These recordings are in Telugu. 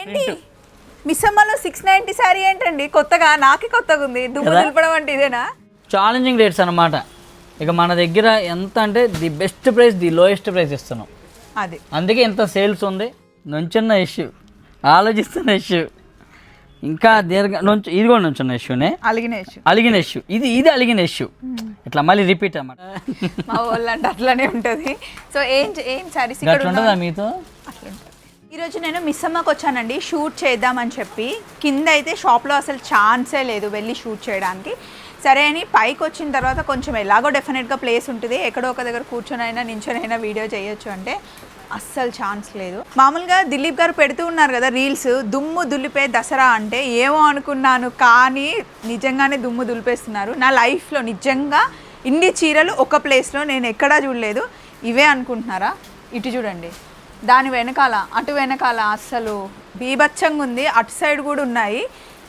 ఏంటి? మిస్సమ్మలో సిక్స్ నైన్టీ శారీ ఏంటండి? కొత్తగా? నాకే కొత్తగా ఉంది. దుమ్ము కదా? దులపడం అంటే ఇదేనా? ఛాలెంజింగ్ రేట్స్ అన్నమాట. ఇక మన దగ్గర ఎంత అంటే the best price the lowest price ఇస్తున్నాం. అది. అందుకే ఇంత సేల్స్ ఉంది. నుంచున్న ఇష్యూ ఆలోచిస్తున్న ఇష్యూ ఇంకా దీర్ఘ నుంచి ఇది కూడా నుంచున్న ఇష్యూనే అలిగిన issue. అలిగిన ఇష్యూ ఇది ఇది అలిగిన ఇష్యూ ఇట్లా మళ్ళీ రిపీట్ అన్నమాట. మా వాళ్ళు అంటే అట్లానే ఉంటుంది. సో ఏం ఏం శారీస్ ఇక్కడ ఉంటుందా మీతో? అట్లుంటుంది. ఈరోజు నేను మిస్సమ్మకి వచ్చానండి. షూట్ చేద్దామని చెప్పి. కింద అయితే షాప్లో అసలు ఛాన్సే లేదు వెళ్ళి షూట్ చేయడానికి. సరే అని పైకి వచ్చిన తర్వాత కొంచెం ఎలాగో డెఫినెట్గా ప్లేస్ ఉంటుంది. ఎక్కడో ఒక దగ్గర కూర్చొని అయినా వీడియో చేయొచ్చు అంటే అస్సలు ఛాన్స్ లేదు. మామూలుగా దిలీప్ గారు పెడుతూ ఉన్నారు కదా రీల్స్. దుమ్ము దులిపే దసరా అంటే ఏమో అనుకున్నాను కానీ నిజంగానే దుమ్ము దులిపేస్తున్నారు. నా లైఫ్లో నిజంగా ఇన్ని చీరలు ఒక ప్లేస్లో నేను ఎక్కడా చూడలేదు. ఇవే అనుకుంటున్నారా? ఇటు చూడండి. దాని వెనకాల అటు వెనకాల అస్సలు బీభత్సంగా ఉంది అటు సైడ్ కూడా ఉన్నాయి.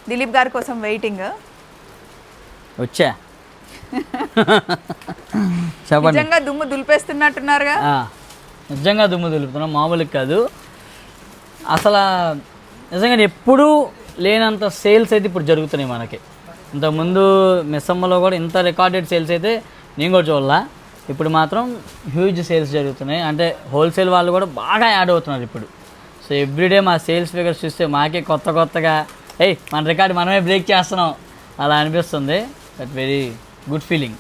దిలీప్ గారి కోసం వెయిటింగ్. వచ్చా? నిజంగా దుమ్ము దులిపేస్తున్నట్టున్నారుగా? నిజంగా దుమ్ము దులుపుతున్నాం. మామూలుగా కాదు. అసలు నిజంగా ఎప్పుడూ లేనంత సేల్స్ అయితే ఇప్పుడు జరుగుతున్నాయి మనకి. ఇంతకుముందు మిస్సమ్మలో కూడా ఇంత రికార్డెడ్ సేల్స్ అయితే నేను కూడా చూడాల. ఇప్పుడు మాత్రం హ్యూజ్ సేల్స్ జరుగుతున్నాయి. అంటే హోల్సేల్ వాళ్ళు కూడా బాగా యాడ్ అవుతున్నారు ఇప్పుడు. సో ఎవ్రీడే మా సేల్స్ ఫిగర్స్ చూస్తే మాకే కొత్త కొత్తగా ఏయ్ మన రికార్డ్ మనమే బ్రేక్ చేస్తున్నాం. అలా అనిపిస్తుంది. That very good feeling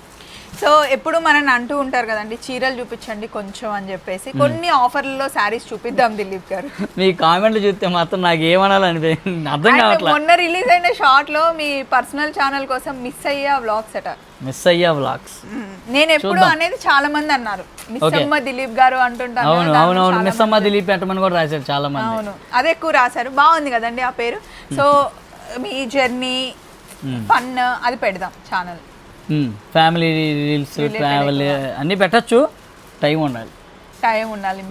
so ఎప్పుడు మనని అంటూ ఉంటారు కదండి చీరలు చూపించండి కొంచెం అని చెప్పేసి. కొన్ని ఆఫర్లలో శారీస్ చూపిద్దాం దిలీప్ గారు. మీ కామెంట్లు చూస్తే మాత్రం నాకు ఏమనాలని అర్థం కావట్లేదు మొన్న రిలీజ్ అయిన షార్ట్లో మీ పర్సనల్ ఛానల్ కోసం మిస్ అయ్యా వ్లాగ్స్ అట. మిస్ అయ్యా వ్లాగ్స్. మ్మ్. నేను ఎప్పుడు అనేది చాలా మంది అన్నారు. Miss Okay. అమ్మ దిలీప్ గారు అంటుంటాను అవును అవును దాంట్లో అవును. చాలా మిస్ అమ్మ దిలీప్ పెట్టమని కూడా రాశారు చాలా మంది. అవును. అదే ఎక్కువ రాశారు. బాగుంది కదండి ఆ పేరు. సో మీ జర్నీ ఫన్ అది పెడదాం ఛానల్. ఫ్యామిలీ రీల్స్ ట్రావెల్ అన్నీ పెట్టచ్చు. టైం ఉండాలి. టైం ఉండాలి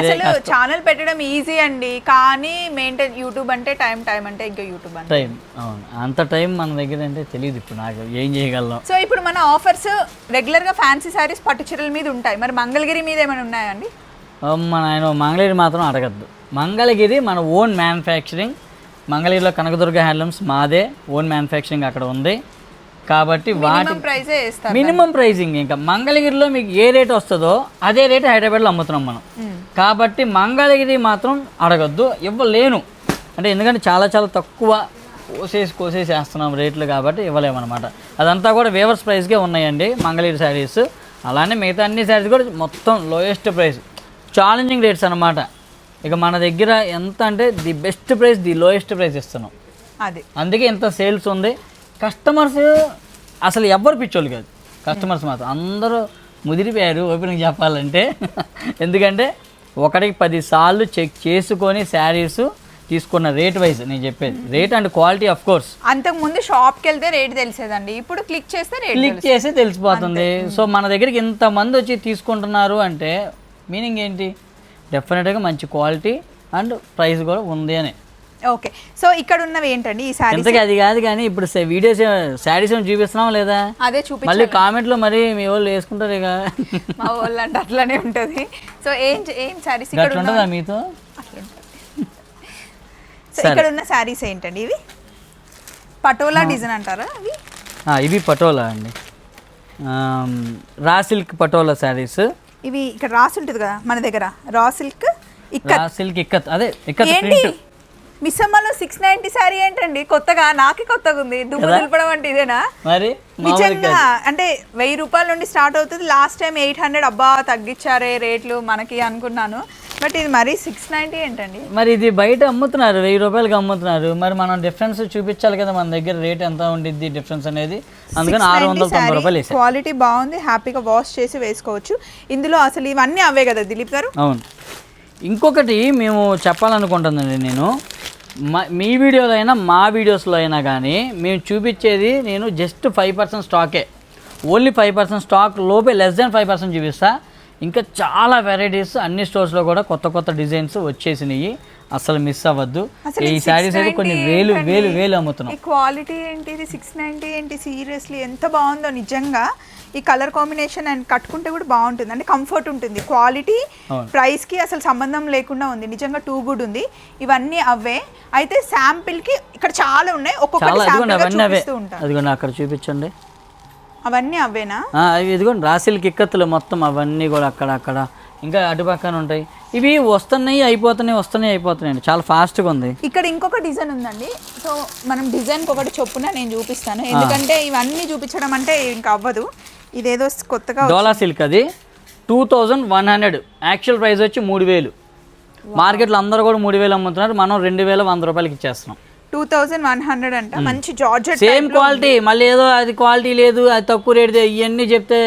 అసలు ఛానల్ పెట్టడం ఈజీ అండి కానీ మెయింటైన్ యూట్యూబ్ అంటే టైం టైం అంటే ఇంకా యూట్యూబ్ అంటే టైం అవును. అంత టైం మన దగ్గర అంటే తెలియదు ఇప్పుడు నాకు ఏం చేయగలం? సో ఇప్పుడు మన ఆఫర్స్ రెగ్యులర్గా ఫ్యాన్సీ సారీస్ పట్టు చీరల మీద ఉంటాయి. మరి మంగళగిరి మీద ఏమైనా ఉన్నాయండి మన ఆయన మంగళగిరి మాత్రం అడగద్దు. మంగళగిరి మన ఓన్ మ్యానుఫ్యాక్చరింగ్ మంగళగిరిలో కనకదుర్గ హ్యాండ్లూమ్స్ మాదే ఓన్ మ్యానుఫ్యాక్చరింగ్ అక్కడ ఉంది. కాబట్టి వాటి మినిమం ప్రైజింగ్ ఇంకా. మంగళగిరిలో మీకు ఏ రేట్ వస్తుందో అదే రేట్ హైదరాబాద్లో అమ్ముతున్నాం మనం. కాబట్టి మంగళగిరి మాత్రం అడగద్దు ఇవ్వలేను అంటే ఎందుకంటే చాలా చాలా తక్కువ కోసేసి కోసేసి వేస్తున్నాం రేట్లు కాబట్టి ఇవ్వలేమన్నమాట. అదంతా కూడా వేవర్స్ ప్రైస్కే ఉన్నాయండి మంగళగిరి శారీస్. అలానే మిగతా అన్ని శారీస్ కూడా మొత్తం లోయెస్ట్ ప్రైస్ ఛాలెంజింగ్ రేట్స్ అన్నమాట. ఇక మన దగ్గర ఎంత అంటే the best price the lowest price ఇస్తున్నాం. అది. అందుకే ఇంత సేల్స్ ఉంది. కస్టమర్స్ అసలు ఎవ్వరు పిచ్చోళ్ళు కాదు. కస్టమర్స్ మాత్రం అందరూ ముదిరిపోయారు. ఓపెనింగ్ చెప్పాలంటే. ఎందుకంటే ఒకటికి పది సార్లు చెక్ చేసుకొని శారీస్ తీసుకున్న రేట్ వైజ్ నేను చెప్పేది. Rate and quality of course అంతకు ముందు షాప్కి వెళ్తే రేట్ తెలిసేదండి. ఇప్పుడు క్లిక్ చేస్తే రేట్ క్లిక్ చేసి తెలిసిపోతుంది. సో మన దగ్గరికి ఇంతమంది వచ్చి తీసుకుంటున్నారు అంటే మీనింగ్ ఏంటి? డెఫినెట్గా మంచి క్వాలిటీ అండ్ ప్రైస్ కూడా ఉంది అని. ఓకే. సో ఇక్కడ ఉన్నవి ఏంటండి ఈ ఇంతకీ అది కాదు కానీ ఇప్పుడు వీడియోస్ శారీస్ ఏమైనా చూపిస్తున్నాం లేదా? అదే చూపి మళ్ళీ కామెంట్లో మరి మీ వాళ్ళు వేసుకుంటారు ఇక. మా వాళ్ళు అంటే అట్లానే ఉంటుంది. సో ఏం ఏం శారీస్ ఇక్కడ ఉంటుందా మీతో. సో ఇక్కడ ఉన్న శారీస్ ఏంటండి ఇవి? పటోలా డిజైన్ అంటారా అవి? ఆ, ఇవి పటోలా అండి. ఆమ్, రా సిల్క్ పటోలా శారీస్ ఇవి ఇక్కడ రాసి ఉంటుంది కదా మన దగ్గర. రా సిల్క్ ఇక్కడ రా సిల్క్ ఇక్కత్ అదే ఇక్కత్ ఏంటి? ప్రింట్. మిస్సమ్మలో సిక్స్ నైన్టీ శారీ ఏంటండి? కొత్తగా? నాకే కొత్తగా ఉంది. దుమ్ము? దులపడం అంటే ఇదేనా? మరి? నిజంగా అంటే వెయ్యి రూపాయల నుండి స్టార్ట్ అవుతుంది. లాస్ట్ టైం ఎయిట్ హండ్రెడ్ అబ్బా తగ్గించారే రేట్లు మనకి అనుకున్నాను. బట్ ఇది మరీ సిక్స్ నైంటీ ఏంటండి? మరి ఇది బయట అమ్ముతున్నారు వెయ్యి రూపాయలకి అమ్ముతున్నారు. మరి మనం డిఫరెన్స్ చూపించాలి కదా మన దగ్గర రేట్ ఎంత ఉండిద్ది డిఫరెన్స్ అనేది. అందుకని ఆరు వందల తొంభై రూపాయలు క్వాలిటీ బాగుంది హ్యాపీగా వాష్ చేసి వేసుకోవచ్చు. ఇందులో అసలు ఇవన్నీ అవే కదా దిలీప్ గారు? అవును. ఇంకొకటి మేము చెప్పాలనుకుంటుందండి నేను మా మీ వీడియోలో అయినా మా వీడియోస్లో అయినా కానీ మేము చూపించేది నేను జస్ట్ ఫైవ్ పర్సెంట్ స్టాకే. ఓన్లీ ఫైవ్ పర్సెంట్ స్టాక్ లోపే లెస్ దెన్ ఫైవ్ పర్సెంట్ చూపిస్తా. ఇంకా చాలా వెరైటీస్ అన్ని స్టోర్స్లో కూడా కొత్త కొత్త డిజైన్స్ వచ్చేసినాయి. అసలు మిస్ అవ్వద్దు. ఈ శారీస్ అయితే కొన్ని 690 వేలు? వేలు వేలు అమ్ముతున్నాం. క్వాలిటీ ఏంటి? ఇది సిక్స్ నైంటీ ఏంటి? సీరియస్లీ ఎంత బాగుందో నిజంగా. ఈ కలర్ కాంబినేషన్ అండ్ కట్టుకుంటే కూడా బాగుంటుంది. అంటే కంఫర్ట్ ఉంటుంది. క్వాలిటీ అవును. ప్రైస్కి అసలు సంబంధం లేకుండా ఉంది. నిజంగా టూ గుడ్ ఉంది. ఇవన్నీ అవే. అయితే శాంపిల్కి ఇక్కడ చాలా ఉన్నాయి. ఒక్కొక్కటి అక్కడ చూపించండి. అవన్నీ అవేనా? అవి ఇదిగోండి రాశిల కిక్కత్తులు మొత్తం అవన్నీ కూడా అక్కడ అక్కడ. ఇంకా అటు పక్కన ఉంటాయి. ఇవి వస్తున్నాయి అయిపోతున్నాయి వస్తున్నాయి అయిపోతున్నాయి చాలా ఫాస్ట్గా ఉంది. ఇక్కడ ఇంకొక డిజైన్ ఉందండి. సో మనం డిజైన్ ఒకటి చొప్పున నేను చూపిస్తాను. ఎందుకంటే ఇవన్నీ చూపించడం అంటే ఇంకా అవ్వదు. ఇదేదో కొత్తగా డోలా సిల్క్ అది. Two thousand one hundred. Actual price వచ్చి మూడు వేలు. మార్కెట్లో అందరూ కూడా మూడు వేలు అమ్ముతున్నారు. మనం రెండు వేల వంద రూపాయలకి ఇచ్చేస్తున్నాం. టూ థౌజండ్ వన్ హండ్రెడ్ అంట. మంచి జార్జెట్ సేమ్ క్వాలిటీ మళ్ళీ ఏదో అది క్వాలిటీ లేదు అది తక్కువ రేట్ ఇవన్నీ చెప్తే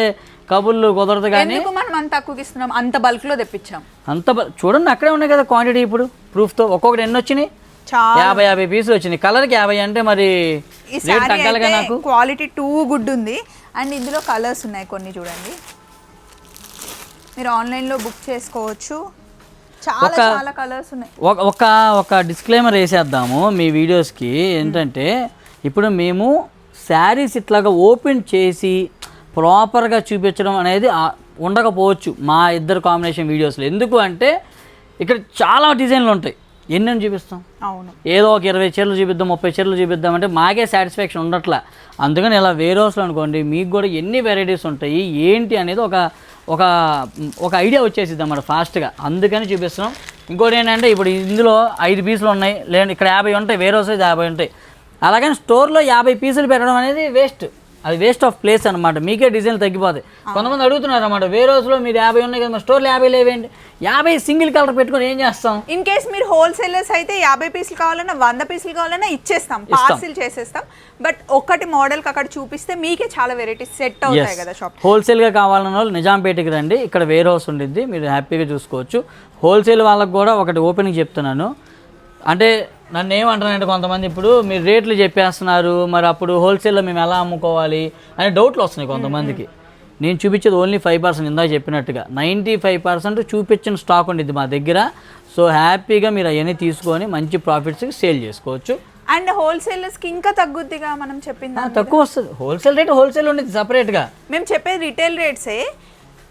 కబుర్లు కుదరదు కానీ. ఎందుకు మనం అంత తక్కువకి ఇస్తున్నాం? అంత బల్క్లో తెప్పించాం. అంత చూడండి అక్కడే ఉన్నాయి కదా క్వాంటిటీ ఇప్పుడు. ప్రూఫ్తో ఒక్కొక్కటి ఎన్ని వచ్చినాయి? యాభై యాభై పీసులు వచ్చినాయి. కలర్కి యాభై అంటే మరి నాకు. క్వాలిటీ టూ గుడ్ ఉంది. అండ్ ఇందులో కలర్స్ ఉన్నాయి కొన్ని చూడండి. మీరు ఆన్లైన్లో బుక్ చేసుకోవచ్చు. చాలా ఒక- చాలా కలర్స్ ఉన్నాయి. ఒక డిస్క్లైమర్ వేసేద్దాము మీ వీడియోస్కి ఏంటంటే ఇప్పుడు మేము శారీస్ ఇట్లాగా ఓపెన్ చేసి ప్రాపర్గా చూపించడం అనేది ఉండకపోవచ్చు మా ఇద్దరు కాంబినేషన్ వీడియోస్లో ఎందుకు అంటే ఇక్కడ చాలా డిజైన్లు ఉంటాయి. ఎన్నెన్ని చూపిస్తాం? అవును. ఏదో ఒక ఇరవై చీరలు చూపిద్దాం ముప్పై చీరలు చూపిద్దాం అంటే మాకే సాటిస్ఫాక్షన్ ఉండట్లా. అందుకని ఇలా వేరే హౌస్లో అనుకోండి మీకు కూడా ఎన్ని వెరైటీస్ ఉంటాయి ఏంటి అనేది ఒక ఒక ఒక ఐడియా వచ్చేసిద్ది అన్నమాట ఫాస్ట్గా అందుకని చూపిస్తున్నాం. ఇంకోటి ఏంటంటే ఇప్పుడు ఇందులో ఐదు పీసులు ఉన్నాయి లేదంటే ఇక్కడ యాభై ఉంటాయి వేరే హౌస్ యాభై ఉంటాయి. అలాగని స్టోర్లో యాభై పీసులు పెట్టడం అనేది వేస్ట్ అది వేస్ట్ ఆఫ్ ప్లేస్ అనమాట మీకే డిజైన్లు తగ్గిపోతాయి. కొంతమంది అడుగుతున్నారు అనమాట వేరే రోజులో మీరు యాభై ఉన్నాయి కదా స్టోర్లో యాభై లేవేంటి? యాభై సింగిల్ కలర్ పెట్టుకొని ఏం చేస్తాం? ఇన్ కేస్ మీరు హోల్సేలర్స్ అయితే యాభై పీసులు కావాలన్నా వంద పీసులు కావాలన్నా ఇచ్చేస్తాం పార్సిల్ చేసేస్తాం. బట్ ఒకటి మోడల్కి అక్కడ చూపిస్తే మీకే చాలా వెరైటీస్ సెట్ అవుతాయి కదా షాప్ హోల్సేల్గా కావాలన్న వాళ్ళు నిజాంపేటకి రండి. ఇక్కడ వేర్ హౌస్ ఉండిద్ది. మీరు హ్యాపీగా చూసుకోవచ్చు. హోల్సేల్ వాళ్ళకి కూడా ఒకటి ఓపెనింగ్ చెప్తున్నాను. అంటే నన్ను ఏమంటారంటే కొంతమంది ఇప్పుడు మీరు రేట్లు చెప్పేస్తున్నారు మరి అప్పుడు హోల్సేల్లో మేము ఎలా అమ్ముకోవాలి అనే డౌట్లు వస్తున్నాయి కొంతమందికి. నేను చూపించేది ఓన్లీ ఫైవ్ పర్సెంట్ ఇందాక చెప్పినట్టుగా. నైంటీ ఫైవ్ పర్సెంట్ చూపించిన స్టాక్ ఉండిద్ది మా దగ్గర. సో హ్యాపీగా మీరు అవన్నీ తీసుకొని మంచి ప్రాఫిట్స్కి సేల్ చేసుకోవచ్చు. అండ్ హోల్సేలర్స్కి ఇంకా తగ్గుద్దిగా మనం చెప్పింది తక్కువ వస్తుంది. హోల్సేల్ రేట్ హోల్సేల్ ఉండేది సపరేట్గా మేము చెప్పేది రిటైల్ రేట్సే.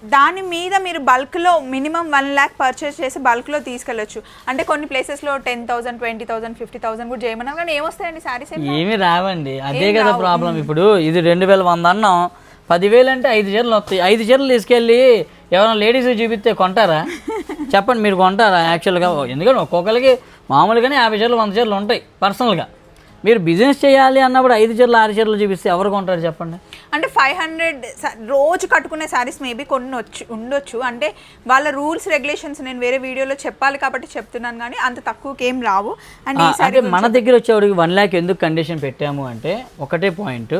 దాని మీద మీరు బల్క్లో మినిమం వన్ ల్యాక్ పర్చేస్ చేసి బల్క్లో తీసుకెళ్ళొచ్చు. అంటే కొన్ని ప్లేసెస్లో ten thousand twenty thousand fifty thousand కూడా చేయమన్నారు. కానీ ఏమొస్తాయండి శారీస్ ఏమి రావండి. అదే కదా ప్రాబ్లం ఇప్పుడు. ఇది రెండు వేల వంద అన్నాం. పదివేలు అంటే ఐదు చీరలు వస్తాయి. ఐదు చీరలు తీసుకెళ్ళి ఎవరైనా లేడీస్ చూపిస్తే కొంటారా? చెప్పండి మీరు కొంటారా? యాక్చువల్గా ఎందుకంటే ఒక్కొక్కరికి మామూలుగానే యాభై చీరలు వంద చీరలు ఉంటాయి పర్సనల్గా. మీరు బిజినెస్ చేయాలి అన్నప్పుడు ఐదు చీరలు ఆరు చీరలు చూపిస్తే ఎవరు కొంటారు చెప్పండి? అంటే ఫైవ్ హండ్రెడ్ రోజు కట్టుకునే శారీస్ మేబీ కొన్ని వచ్చు ఉండొచ్చు. అంటే వాళ్ళ రూల్స్ రెగ్యులేషన్స్ నేను వేరే వీడియోలో చెప్పాలి కాబట్టి చెప్తున్నాను కానీ అంత తక్కువకి ఏం రావు. అంటే మన దగ్గర వచ్చేవాడికి వన్ ల్యాక్ ఎందుకు కండిషన్ పెట్టాము అంటే ఒకటే పాయింట్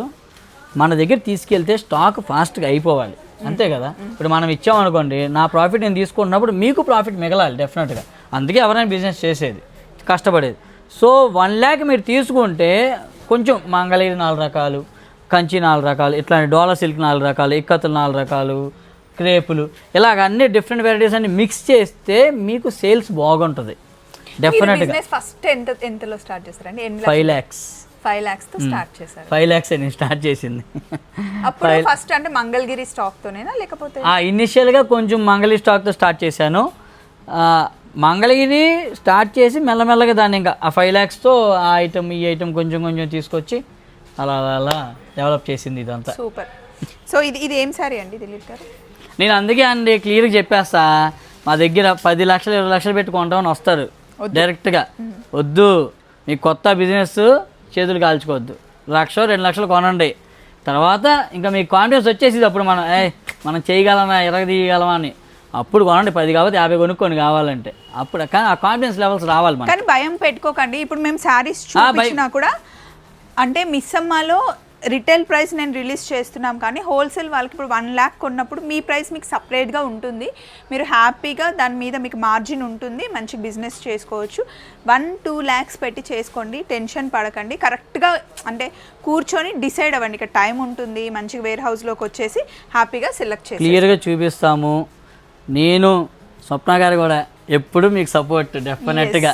మన దగ్గర తీసుకెళ్తే స్టాక్ ఫాస్ట్గా అయిపోవాలి. అంతే కదా? ఇప్పుడు మనం ఇచ్చామనుకోండి నా ప్రాఫిట్ నేను తీసుకుంటున్నప్పుడు మీకు ప్రాఫిట్ మిగలాలి డెఫినెట్గా అందుకే ఎవరైనా బిజినెస్ చేసేది కష్టపడేది. సో వన్ ల్యాక్ మీరు తీసుకుంటే కొంచెం మంగళగిరి నాలుగు రకాలు కంచి నాలుగు రకాలు ఇట్లాంటి డోలా సిల్క్ నాలుగు రకాలు ఇక్కత్తులు నాలుగు రకాలు క్రేపులు ఇలాగ అన్ని డిఫరెంట్ వెరైటీస్ అన్ని మిక్స్ చేస్తే మీకు సేల్స్ బాగుంటుంది. డెఫినెట్గా ఫస్ట్ ఎంత ఎంతలో స్టార్ట్ చేస్తారండి? ఫైవ్ ల్యాక్స్ ఫైవ్ ల్యాక్స్తో స్టార్ట్ చేశారు. ఫైవ్ ల్యాక్స్ నేను స్టార్ట్ చేసింది. అప్పుడు ఫస్ట్ అంటే మంగళగిరి స్టాక్ తోనేనా లేకపోతే? ఇనిషియల్గా కొంచెం మంగళగిరి స్టాక్తో స్టార్ట్ చేశాను. మంగళగిరి స్టార్ట్ చేసి మెల్లమెల్లగా దాన్ని ఇంకా ఆ ఫైవ్ ల్యాక్స్తో ఆ ఐటమ్ ఈ ఐటమ్ కొంచెం కొంచెం తీసుకొచ్చి అలా అలా అలా డెవలప్ చేసింది ఇదంతా. సూపర్. సో ఇది ఇది ఏం సారీ అండి దిలీప్ గారు? నేను అందుకే అండి క్లియర్గా చెప్పేస్తా. మా దగ్గర పది లక్షలు ఇరవై లక్షలు పెట్టి కొంటామని వస్తారు. డైరెక్ట్గా వద్దు. మీ కొత్త బిజినెస్ చేతులు కాల్చుకోవద్దు. లక్ష రెండు లక్షలు కొనండి. తర్వాత ఇంకా మీకు కాన్ఫిడెన్స్ వచ్చేసింది అప్పుడు మనం ఏ మనం చేయగలమా ఎరగ తీయగలమా అని. అప్పుడు కొనండి పది కాబట్టి యాభై కొనుక్కొని కావాలంటే. అప్పుడు కానీ ఆ కాన్ఫిడెన్స్ లెవెల్స్ రావాలి మనకి. కానీ భయం పెట్టుకోకండి. ఇప్పుడు మేము శారీస్ ఆ, భయం- చూపించినా కూడా అంటే మిస్సమ్మలో రిటైల్ ప్రైస్ నేను రిలీజ్ చేస్తున్నాం కానీ హోల్సేల్ వాళ్ళకి ఇప్పుడు వన్ ల్యాక్ కొన్నప్పుడు మీ ప్రైస్ మీకు సపరేట్గా ఉంటుంది. మీరు హ్యాపీగా దాని మీద మీకు మార్జిన్ ఉంటుంది. మంచి బిజినెస్ చేసుకోవచ్చు. వన్ టూ ల్యాక్స్ పెట్టి చేసుకోండి. టెన్షన్ పడకండి. కరెక్ట్గా అంటే కూర్చొని డిసైడ్ అవ్వండి. ఇక్కడ టైం ఉంటుంది. మంచిగా వేర్ హౌస్లోకి వచ్చేసి హ్యాపీగా సెలెక్ట్ చేసి క్లియర్గా చూపిస్తాము. నేను స్వప్న గారు కూడా ఎప్పుడు మీకు సపోర్ట్ డెఫినెట్గా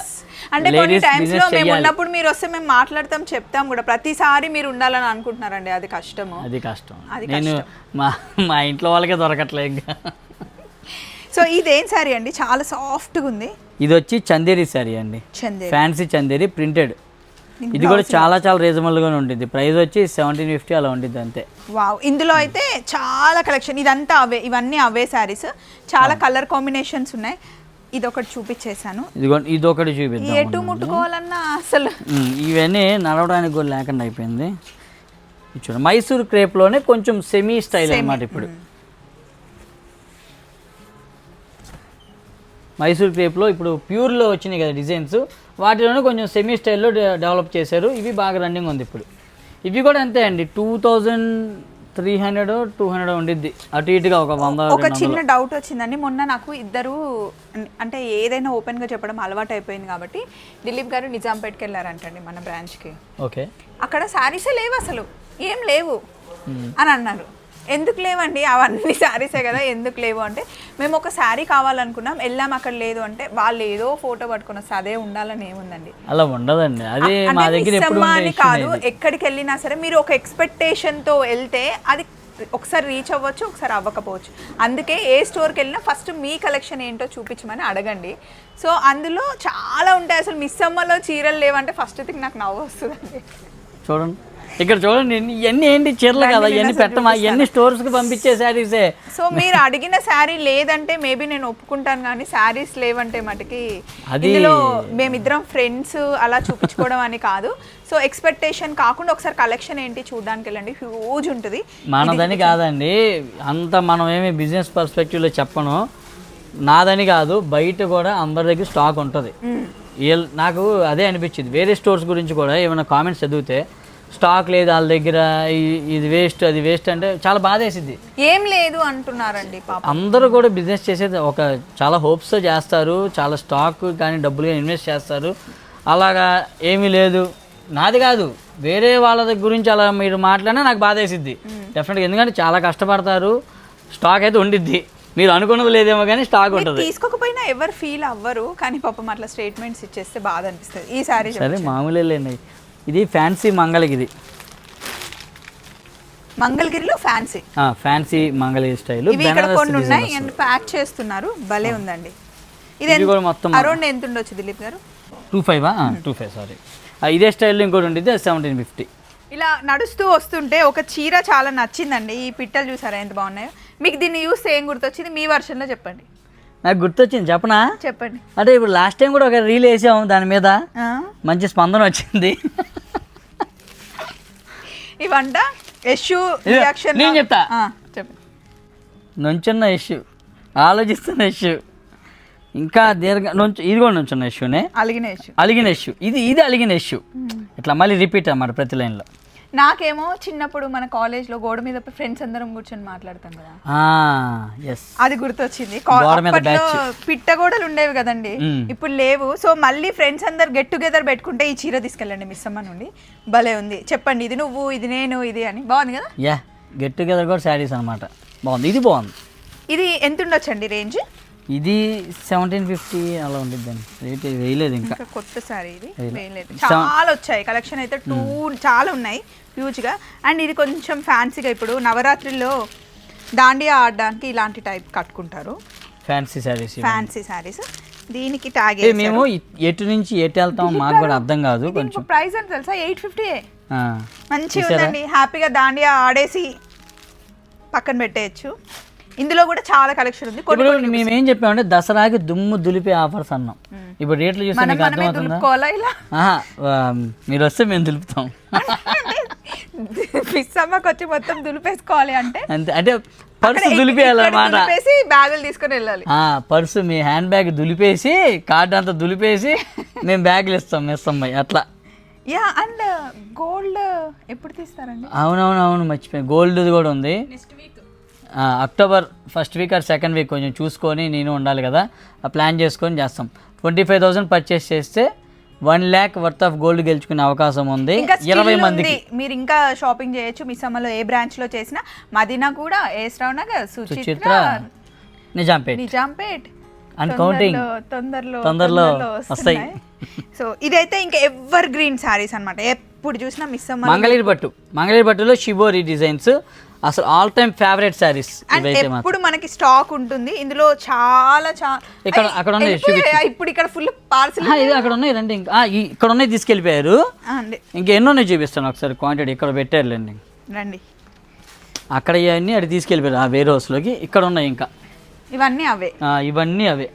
అంటే కొన్ని టైమ్స్లో మేము ఉన్నప్పుడు మీరు వస్తే మేము మాట్లాడతాం చెప్తాం కూడా. ప్రతిసారి మీరు ఉండాలని అనుకుంటున్నారండి అది కష్టము. అది కష్టం. నేను మా మా ఇంట్లో వాళ్ళకే దొరకట్లే ఇంకా. సో ఇదేం సారీ అండి? చాలా సాఫ్ట్గా ఉంది. ఇది వచ్చి చందేరి శారీ అండి. ఫ్యాన్సీ చందేరి ప్రింటెడ్ ఇది కూడా చాలా చాలా రీజనబుల్గానే ఉంటుంది ప్రైస్ వచ్చి సెవెంటీన్ ఫిఫ్టీ అలా ఉంటుంది అంతే. వావ్ ఇందులో అయితే చాలా కలెక్షన్ ఇదంతా అవే ఇవన్నీ అవే శారీస్ చాలా కలర్ కాంబినేషన్స్ ఉన్నాయి. ఇది ఒకటి చూపించేశాను ఇదిగో ఇది ఒకటి చూపిద్దాం ఎటు ముట్టుకోవాలన్నా అసలు. ఇవన్నీ నడవడానికి కూడా లేకుండా అయిపోయింది. చూడండి మైసూర్ క్రేప్లోనే కొంచెం సెమీ స్టైల్ అన్నమాట ఇప్పుడు. మైసూర్ క్రేప్లో ఇప్పుడు ప్యూర్లో వచ్చినాయి కదా డిజైన్స్ వాటిలోనే కొంచెం సెమీ స్టైల్లో డెవలప్ చేశారు. ఇవి బాగా రన్నింగ్ ఉంది ఇప్పుడు. ఇవి కూడా అంతే అండి. Two thousand three hundred two hundred ఉండిద్ది. అటు ఇటుగా ఒక వంద ఒక చిన్న డౌట్ వచ్చిందండి. మొన్న నాకు ఇద్దరు అంటే ఏదైనా ఓపెన్గా చెప్పడం అలవాటు అయిపోయింది కాబట్టి దిలీప్ గారు నిజాంపేట్కి వెళ్ళారంటండి మన బ్రాంచ్కి. ఓకే. అక్కడ శారీసే లేవు అసలు. ఏం లేవు అని అన్నారు. ఎందుకు లేవండి? అవన్నీ శారీసే కదా ఎందుకు లేవు అంటే మేము ఒక శారీ కావాలనుకున్నాం వెళ్ళాం అక్కడ లేదు అంటే వాళ్ళు ఏదో ఫోటో పట్టుకుని వస్తే అదే ఉండాలని ఏముందండి. అలా ఉండదండి. అది మా దగ్గర అని కాదు. ఎక్కడికి వెళ్ళినా సరే మీరు ఒక expectation తో వెళ్తే అది ఒకసారి రీచ్ అవ్వచ్చు ఒకసారి అవ్వకపోవచ్చు. అందుకే ఏ స్టోర్కి వెళ్ళినా ఫస్ట్ మీ కలెక్షన్ ఏంటో చూపించమని అడగండి. సో అందులో చాలా ఉంటాయి. అసలు మిస్ అమ్మలో చీరలు లేవంటే ఫస్ట్ థింగ్ నాకు నవ్వు వస్తుందండి. చూడండి. ఇక్కడ చూడండి ఇవన్నీ ఏంటి చీరలు కదా? ఇవన్నీ పెట్టమా? ఇవన్నీ స్టోర్స్కి పంపించే శారీసే సో మీరు అడిగిన శారీ లేదంటే మేబీ నేను ఒప్పుకుంటాను కానీ శారీస్ లేవంటే మటుకి అది- ఇందులో మేమిద్దరం ఫ్రెండ్స్ అలా చూపించుకోవడం అని కాదు. సో ఎక్స్పెక్టేషన్ కాకుండా ఒకసారి కలెక్షన్ ఏంటి చూడడానికి వెళ్ళండి. హ్యూజ్ ఉంటుంది. మనదని కాదండి. అంత మనం ఏమి బిజినెస్ పర్స్పెక్టివ్లో చెప్పను. నాదని కాదు బయట కూడా అందరి దగ్గర స్టాక్ ఉంటుంది. నాకు అదే అనిపించింది. వేరే స్టోర్స్ గురించి కూడా ఏమైనా కామెంట్స్ చదివితే స్టాక్ లేదు వాళ్ళ దగ్గర ఇది వేస్ట్ అది వేస్ట్ అంటే చాలా బాధ వేసింది ఏం లేదు అంటున్నారండి పాప. అందరూ కూడా బిజినెస్ చేసేది ఒక చాలా హోప్స్తో చేస్తారు చాలా స్టాక్ కానీ డబ్బులు ఇన్వెస్ట్ చేస్తారు. అలాగా ఏమీ లేదు. నాది కాదు. వేరే వాళ్ళ గురించి అలా మీరు మాట్లాడినా నాకు బాధ వేసిద్ది డెఫినెట్గా ఎందుకంటే చాలా కష్టపడతారు. స్టాక్ అయితే ఉండిద్ది. మీరు అనుకున్నది లేదేమో కానీ స్టాక్ ఉంటుంది. తీసుకోకపోయినా ఎవరు ఫీల్ అవ్వరు. కానీ పాపం అట్లా స్టేట్మెంట్స్ ఇచ్చేస్తే బాధ అనిపిస్తుంది. ఈ సారీ సరే మామూలే లేండి. ఇది ఫ్యాన్సీ మంగళగిరి. మంగళగిరిలో ఫ్యాన్సీ ఫ్యాన్సీ మంగళగిరి స్టైల్ ఇవి ఇక్కడ కొన్ని ఉన్నాయి ప్యాక్ చేస్తున్నారు భలే ఉందండి. ఇది కూడా మొత్తం అరౌండ్ ఎంత ఉండొచ్చు దిలీప్ గారు? టూ ఫైవా టూ ఫైవ్ సారీ ఇదే స్టైల్లో ఇంకోటి ఉండిద్ది సెవెంటీన్ ఫిఫ్టీ ఇలా నడుస్తూ వస్తుంటే ఒక చీర చాలా నచ్చిందండి. ఈ పిట్టలు చూసారా ఎంత బాగున్నాయో? మీకు దీన్ని చూస్తే ఏం గుర్తొచ్చింది? మీ వర్షన్లో చెప్పండి. నాకు గుర్తొచ్చింది చెప్పనా? చెప్పండి. అంటే ఇప్పుడు లాస్ట్ టైం కూడా ఒక రీల్ వేసాము దాని మీద? మంచి స్పందన వచ్చింది. ఇవంట? యశు రియాక్షన్ నేను చెప్తా. చెప్పండి. నుంచున్న ఇష్యూ ఆలోచిస్తున్న ఇష్యూ ఇంకా దీర్ఘ నుంచు ఇది కూడా నుంచున్న ఇష్యూనే అలిగిన యశు అలిగిన ఇష్యూ ఇది ఇది అలిగిన ఇష్యూ ఇట్లా మళ్ళీ రిపీట్ అన్నమాట ప్రతి లైన్లో నాకేమో చిన్నప్పుడు మన కాలేజ్లో గోడ మీద ఫ్రెండ్స్ అందరం కూర్చొని మాట్లాడతాం కదా. అది గుర్తొచ్చింది. అప్పట్లో పిట్టగోడలు ఉండేవి కదండి. ఇప్పుడు లేవు. సో మళ్ళీ ఫ్రెండ్స్ అందరు గెట్ టుగెదర్ పెట్టుకుంటే ఈ చీర తీసుకెళ్ళండి మిస్ అమ్మ నుండి. భలే ఉంది. చెప్పండి ఇది నువ్వు ఇది నేను ఇది అని. బాగుంది కదా? యా గెట్ టుగెదర్ కూడా శారీస్ అనమాట బాగుంది. ఇది బాగుంది. ఇది ఎంత ఉండొచ్చండి రేంజ్? ఇది సెవెంటీన్ ఫిఫ్టీ అలా ఉండిద్దండి. రేట్ వేయలేదు ఇంకా. కొత్త సారీ ఇది. వేయలే. వేయలేదు. చాలా వచ్చాయి. కలెక్షన్ అయితే టూ చాలా ఉన్నాయి. హ్యూజ్గా అండ్ ఇది కొంచెం ఫ్యాన్సీగా ఇప్పుడు నవరాత్రిలో దాండియా ఆడడానికి ఇలాంటి టైప్ కట్టుకుంటారు. ఫ్యాన్సీ శారీస్ ఫ్యాన్సీ శారీస్ దీనికి ట్యాగ్ మేము ఎటు నుంచి ఎటు వెళ్తాం మాకు కూడా అర్థం కాదు కొంచెం. ప్రైస్ అని తెలుసా? Eight fifty. మంచిగా ఉందండి. హ్యాపీగా దాండియా ఆడేసి పక్కన పెట్టేయచ్చు. ఇందులో కూడా చాలా కలెక్షన్ ఉంది. కొన్ని ఇప్పుడు మేము ఏం చెప్పామంటే దసరాకి దుమ్ము దులిపే ఆఫర్స్ అన్నాం. ఇప్పుడు రేట్లు చూస్తే మీకు అర్థమవుతుందా? మీరు వస్తే మేము దులుపుతాం. ఫిస్ అమ్మకి వచ్చి మొత్తం దులిపేసుకోవాలి అంటే అంతే అంటే పర్సు దులిపేయాలన్నమాట బ్యాగులు తీసుకొని వెళ్ళాలి. ఆ, పర్సు మీ హ్యాండ్ బ్యాగ్ దులిపేసి కార్డు అంతా దులిపేసి మేము బ్యాగులు ఇస్తాం ఇస్తాం అమ్మాయి అట్లా. యా అండ్ గోల్డ్ ఎప్పుడు తీస్తారండి? అవునవును అవును మర్చిపోయి గోల్డ్ కూడా ఉంది. ఆ, October first week or second week కొంచెం చూసుకొని నేను ఉండాలి కదా. ఆ ప్లాన్ చేసుకొని చేస్తాం. ట్వంటీ ఫైవ్ థౌసండ్ పర్చేస్ చేస్తే one lakh worth of gold గెలుచుకునే అవకాశం ఉంది. ఇరవై ఉంది. మీరు ఇంకా షాపింగ్ చేయొచ్చు. మీ సమ్మలో ఏ బ్రాంచ్లో చేసినా మదీనా కూడా ఏ శ్రవణ సుచిత్ర సుచిత్ర నిజాంపేట్. నిజాంపేట్. And counting. తొందరలో తొందరలో వస్తాయి. సో ఇదైతే ఇంకా ఎవర్ గ్రీన్ సారీస్ అన్నమాట. ఎప్పుడు చూసినా మిస్ మంగళగిరి పట్టు. మంగళగిరి పట్టులో షిబోరి డిజైన్స్ అసలు ఆల్ టైమ్ ఫేవరెట్ మాత్రం. ఎప్పుడు మనకి స్టాక్ ఉంటుంది. ఇందులో చాలా చాలా ఇక్కడ- అక్కడ ఉన్నాయి, ఇప్పుడు ఇక్కడ ఫుల్ పార్సల్ ఇది అక్కడ ఉన్నాయి రండి ఇంకా ఇక్కడ ఉన్నాయి తీసుకెళ్ళిపోయారు. ఇంకా ఎన్నో ఉన్నాయి చూపిస్తాను ఒకసారి క్వాంటిటీ ఇక్కడ పెట్టారులేండి. రండి. అక్కడ ఇవన్నీ అటు తీసుకెళ్ళిపోయారు ఆ వేరే హౌస్లోకి ఇక్కడ ఉన్నాయి ఇంకా. ఇవన్నీ అవే. ఇవన్నీ అవే.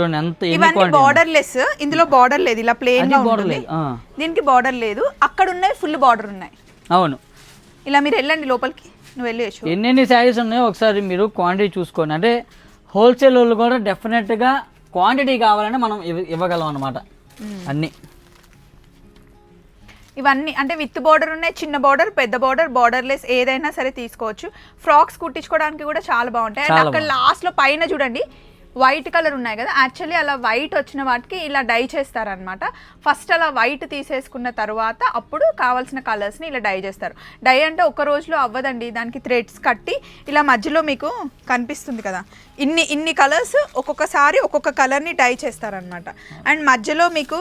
చూడండి ఎంత ఇవన్నీ బార్డర్ లెస్ ఇందులో బార్డర్ లేదు ఇలా ప్లేన్గా ఉంటుంది. లేదు. దీనికి బార్డర్ లేదు. అక్కడ ఉన్నాయి ఫుల్ బార్డర్ ఉన్నాయి. అవును. ఇలా మీరు వెళ్ళండి లోపలికి. నువ్వు వెళ్ళి వచ్చు ఎన్నెన్ని శారీస్ ఉన్నాయో ఒకసారి మీరు క్వాంటిటీ చూసుకోండి. అంటే హోల్సేల్ వాళ్ళు కూడా డెఫినెట్గా క్వాంటిటీ కావాలంటే మనం ఇవ్వ- ఇవ్వగలం అనమాట అన్నీ. ఇవన్నీ అంటే విత్ బార్డర్ ఉన్నాయి చిన్న బార్డర్ పెద్ద బార్డర్ బార్డర్ లెస్ ఏదైనా సరే తీసుకోవచ్చు. ఫ్రాక్స్ కుట్టించుకోవడానికి కూడా చాలా బాగుంటాయి. అండ్ అక్కడ లాస్ట్లో పైన చూడండి వైట్ కలర్ ఉన్నాయి కదా. యాక్చువల్లీ అలా వైట్ వచ్చిన వాటికి ఇలా డై చేస్తారనమాట ఫస్ట్ అలా వైట్ తీసేసుకున్న తర్వాత అప్పుడు కావాల్సిన కలర్స్ని ఇలా డై చేస్తారు. డై అంటే ఒక రోజులో అవ్వదండి. దానికి థ్రెడ్స్ కట్టి ఇలా మధ్యలో మీకు కనిపిస్తుంది కదా. ఇన్ని ఇన్ని కలర్స్ ఒక్కొక్కసారి ఒక్కొక్క కలర్ని డై చేస్తారనమాట అండ్ మధ్యలో మీకు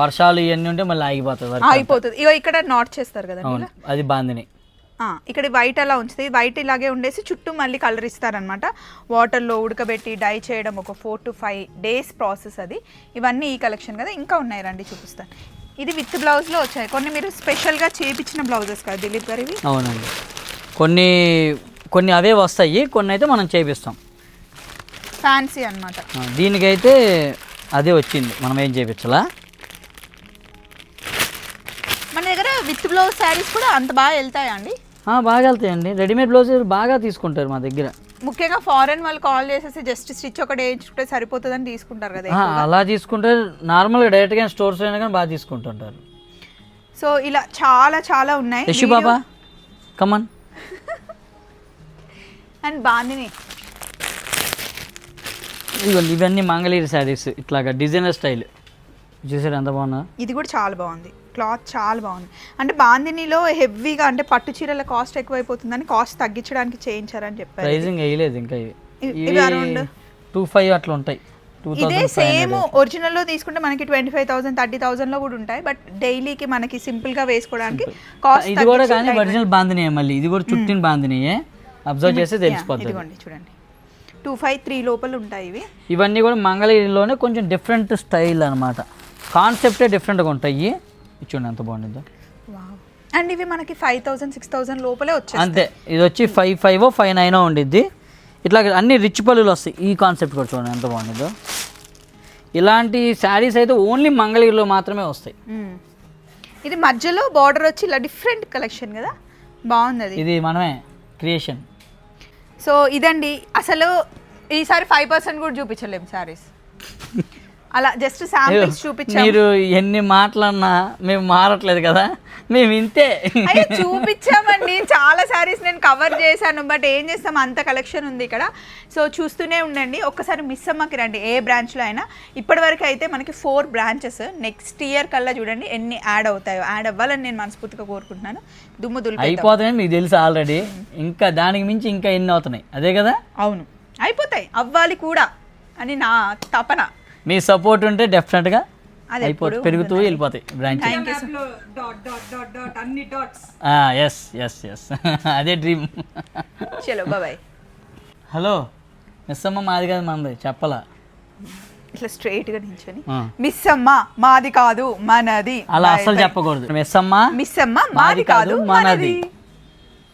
వర్షాలు ఇవన్నీ ఉంటే మళ్ళీ ఆగిపోతుంది అయిపోతుంది ఇగో ఇక్కడ నాట్ చేస్తారు కదా అది బాందిని. ఇక్కడ వైట్ అలా ఉంచుతుంది వైట్ ఇలాగే ఉండేసి చుట్టూ మళ్ళీ కలర్ ఇస్తారనమాట వాటర్లో ఉడకబెట్టి డై చేయడం ఒక four to five days process అది. ఇవన్నీ ఈ కలెక్షన్ కదా. ఇంకా ఉన్నాయి రండి చూపిస్తాను. ఇది విత్ బ్లౌజ్లో వచ్చాయి. కొన్ని మీరు స్పెషల్గా చేపించిన బ్లౌజెస్ కదా దిలీప్ గారు ఇవి? అవునండి. కొన్ని కొన్ని అవే వస్తాయి. కొన్ని అయితే మనం చేపిస్తాం. ఫ్యాన్సీ అనమాట దీనికైతే అదే వచ్చింది. మనం ఏం చేయించాలా మన దగ్గర విత్ బ్లౌజ్ శారీస్ కూడా అంత బాగా వెళ్తాయా అండి? బాగా వెళ్తాయండి. రెడీమేడ్ బ్లౌజ్ బాగా తీసుకుంటారు మా దగ్గర. ముఖ్యంగా ఫారెన్ వాళ్ళు కాల్ చేసేసి జస్ట్ స్టిచ్ ఒకటి వేయించుకుంటే సరిపోతుందని తీసుకుంటారు కదా అలా తీసుకుంటారు. నార్మల్గా డైరెక్ట్గా స్టోర్స్ అయినా కానీ బాగా తీసుకుంటుంటారు. సో ఇలా చాలా చాలా ఉన్నాయి. యశు బాబా కమన్ అండ్ బాందిని ఇదిగోండి ఇవన్నీ మంగళగిరి శారీస్ ఇట్లాగా డిజైనర్ స్టైల్ చూసారు ఎంత బాగున్నా ఇది కూడా చాలా బాగుంది. క్లాత్ చాలా బాగుంది. అంటే బాందినిలో హెవీగా అంటే పట్టు చీరల కాస్ట్ ఎక్కువైపోతుందని కాస్ట్ తగ్గించడానికి చేయించారని చెప్పారు. ప్రైజింగ్ వేయలేదు ఇంకా ఇవి. around- టూ ఫైవ్ అట్లా ఉంటాయి. ఇదే థౌసండ్ సేమ్ ఒరిజినల్లో తీసుకుంటే మనకి ట్వంటీ ఫైవ్ థౌసండ్ థర్టీ థౌసండ్లో కూడా ఉంటాయి. బట్ డైలీకి మనకి సింపుల్గా వేసుకోవడానికి కాస్ట్ ఇది కూడా కానీ ఒరిజినల్ బాందినియే మళ్ళీ. ఇది కూడా చుట్టిన బాందినియే. అబ్జర్వ్ చేస్తే తెలిసిపోతుంది ఇదిగోండి చూడండి. టూ ఫైవ్ త్రీ లోపల ఉంటాయి ఇవి. ఇవన్నీ కూడా మంగళగిరిలోనే కొంచెం డిఫరెంట్ స్టైల్ అనమాట కాన్సెప్టే డిఫరెంట్గా ఉంటాయి. ఇది చూడండి ఎంత బాగుంటుందో అండ్ ఇవి మనకి ఫైవ్ థౌసండ్ సిక్స్ థౌసండ్ లోపలే వచ్చాయి అంతే. ఇది వచ్చి ఫైవ్ ఫైవ్ ఫైవ్ నైన్ ఉండిద్ది. ఇట్లా అన్ని రిచ్ పల్లులు వస్తాయి. ఈ కాన్సెప్ట్ కూడా చూడండి ఎంత బాగుంటుందో ఇలాంటి శారీస్ అయితే ఓన్లీ మంగళగిరిలో మాత్రమే వస్తాయి. ఇది మధ్యలో బార్డర్ వచ్చి ఇలా డిఫరెంట్ కలెక్షన్ కదా? బాగుంది అది ఇది మనమే క్రియేషన్ సో ఇదండి. అసలు ఈసారి ఫైవ్ పర్సెంట్ కూడా చూపించలేము సారీస్ అలా జస్ట్ శాంపిల్స్ చూపించాము మీరు ఎన్ని మాటలన్నా మేము మారట్లేదు కదా? మేము ఇంతే. అయ్యో చూపించామండి. చాలా సారీస్ నేను కవర్ చేశాను బట్ ఏం చేస్తాం? అంత కలెక్షన్ ఉంది ఇక్కడ. సో చూస్తూనే ఉండండి. ఒక్కసారి మిస్ అమ్మకి రండి ఏ బ్రాంచ్లో అయినా. ఇప్పటివరకు అయితే మనకి ఫోర్ బ్రాంచెస్ నెక్స్ట్ ఇయర్ కల్లా చూడండి ఎన్ని యాడ్ అవుతాయో. యాడ్ అవ్వాలని నేను మనస్ఫూర్తిగా కోరుకుంటున్నాను. దుమ్ము దులిపేద్దాం. అయిపోతాయని మీకు తెలుసు ఆల్రెడీ ఇంకా దానికి మించి ఇంకా ఎన్ని అవుతున్నాయి? అదే కదా? అవును. అయిపోతాయి. అవ్వాలి కూడా. అని నా తపన. మీ సపోర్ట్ ఉంటే డెఫినెట్గా అది అయిపోతుంది పెరుగుతూ వెళ్ళిపోతాయి బ్రాంచ్ ఎస్ ఎస్ ఎస్ అదే డ్రీమ్ చలో హలో మిస్ అమ్మ మాది కాదు మనది చెప్పలా. ఇట్లా స్ట్రైట్గా నించొని. మిస్ అమ్మ మాది కాదు మనది. అలా bye. చెప్పకూడదు. మిస్ అమ్మ మిస్ అమ్మ మాది కాదు మనది.